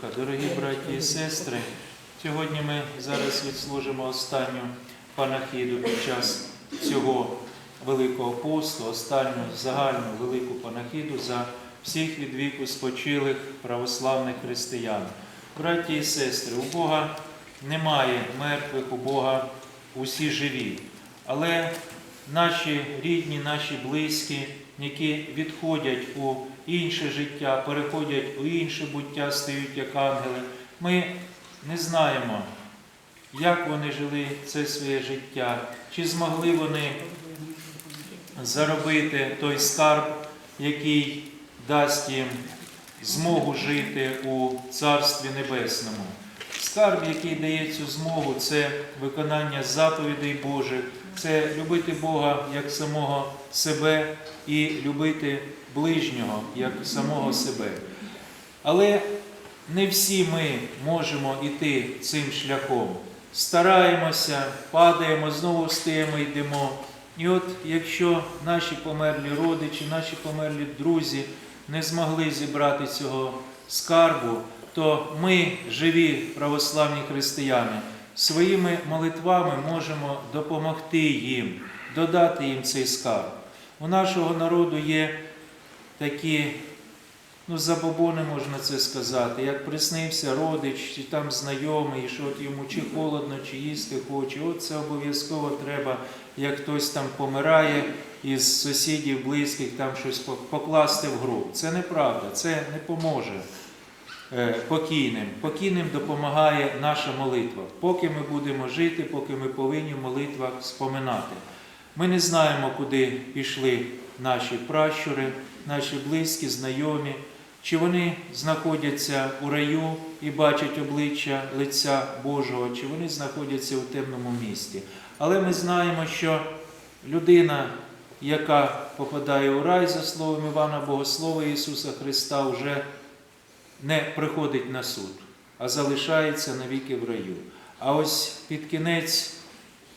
Духа. Дорогі браті і сестри, сьогодні ми зараз відслужимо останню панахіду під час цього Великого посту, останню загальну велику панахіду за всіх від віку спочилих православних християн. Браті і сестри, у Бога немає мертвих, у Бога усі живі. Але наші рідні, наші близькі, які відходять у інше життя, переходять у інше буття, стають як ангели, ми не знаємо, як вони жили це своє життя, чи змогли вони заробити той скарб, який дасть їм змогу жити у Царстві Небесному. Скарб, який дає цю змогу, це виконання заповідей Божих, це любити Бога як самого себе і любити ближнього як самого себе. Але не всі ми можемо йти цим шляхом. Стараємося, падаємо, знову встаємо, йдемо. І от якщо наші померлі родичі, наші померлі друзі не змогли зібрати цього скарбу, то ми, живі православні християни, своїми молитвами можемо допомогти їм, додати їм цей скарб. У нашого народу є такі, ну, забобони можна це сказати, як приснився родич, чи там знайомий, що от йому чи холодно, чи їсти хоче. От це обов'язково треба, як хтось там помирає із сусідів, близьких, там щось покласти в гроб. Це неправда, це не поможе е, покійним. Покійним допомагає наша молитва. Поки ми будемо жити, поки ми повинні в споминати. Ми не знаємо, куди пішли наші пращури, наші близькі, знайомі, чи вони знаходяться у раю і бачать обличчя лиця Божого, чи вони знаходяться у темному місті. Але ми знаємо, що людина, яка попадає у рай, за словом Івана Богослова Ісуса Христа, вже не приходить на суд, а залишається навіки в раю. А ось під кінець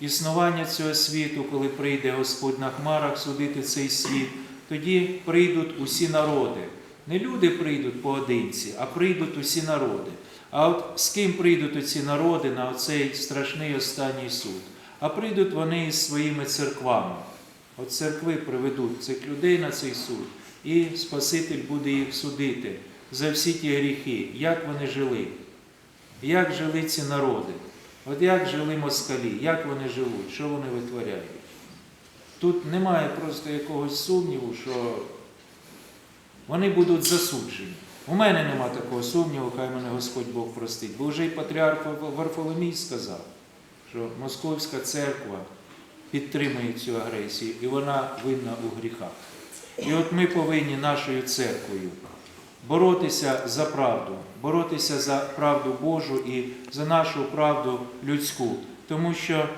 існування цього світу, коли прийде Господь на хмарах судити цей світ, тоді прийдуть усі народи. Не люди прийдуть поодинці, а прийдуть усі народи. А от з ким прийдуть оці народи на оцей страшний останній суд? А прийдуть вони із своїми церквами. От церкви приведуть цих людей на цей суд, і Спаситель буде їх судити за всі ті гріхи, як вони жили, як жили ці народи. От як жили москалі, як вони живуть, що вони витворяють. Тут немає просто якогось сумніву, що вони будуть засуджені. У мене нема такого сумніву, хай мене Господь Бог простить. Бо вже й патріарх Варфоломій сказав, що Московська церква підтримує цю агресію і вона винна у гріхах. І от ми повинні нашою церквою боротися за правду, боротися за правду Божу і за нашу правду людську. Тому що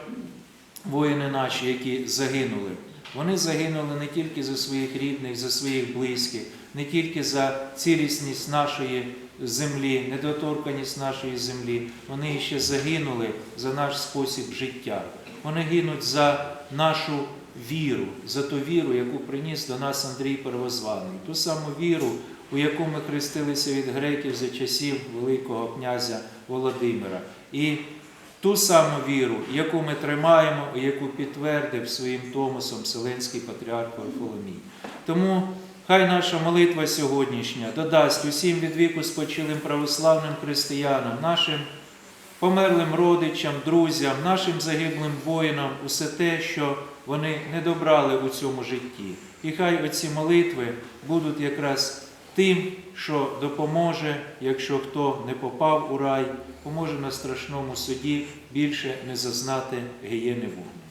воїни наші, які загинули, вони загинули не тільки за своїх рідних, за своїх близьких, не тільки за цілісність нашої землі, недоторканість нашої землі, вони ще загинули за наш спосіб життя. Вони гинуть за нашу віру, за ту віру, яку приніс до нас Андрій Первозваний, ту саму віру, у яку ми хрестилися від греків за часів Великого князя Володимира. І ту саму віру, яку ми тримаємо яку підтвердив своїм Томосом Вселенський патріарх Варфоломій. Тому хай наша молитва сьогоднішня додасть усім від віку спочилим православним християнам, нашим померлим родичам, друзям, нашим загиблим воїнам усе те, що вони не добрали у цьому житті. І хай оці молитви будуть якраз тим, що допоможе, якщо хто не попав у рай, поможе на страшному суді більше не зазнати гієни вогню.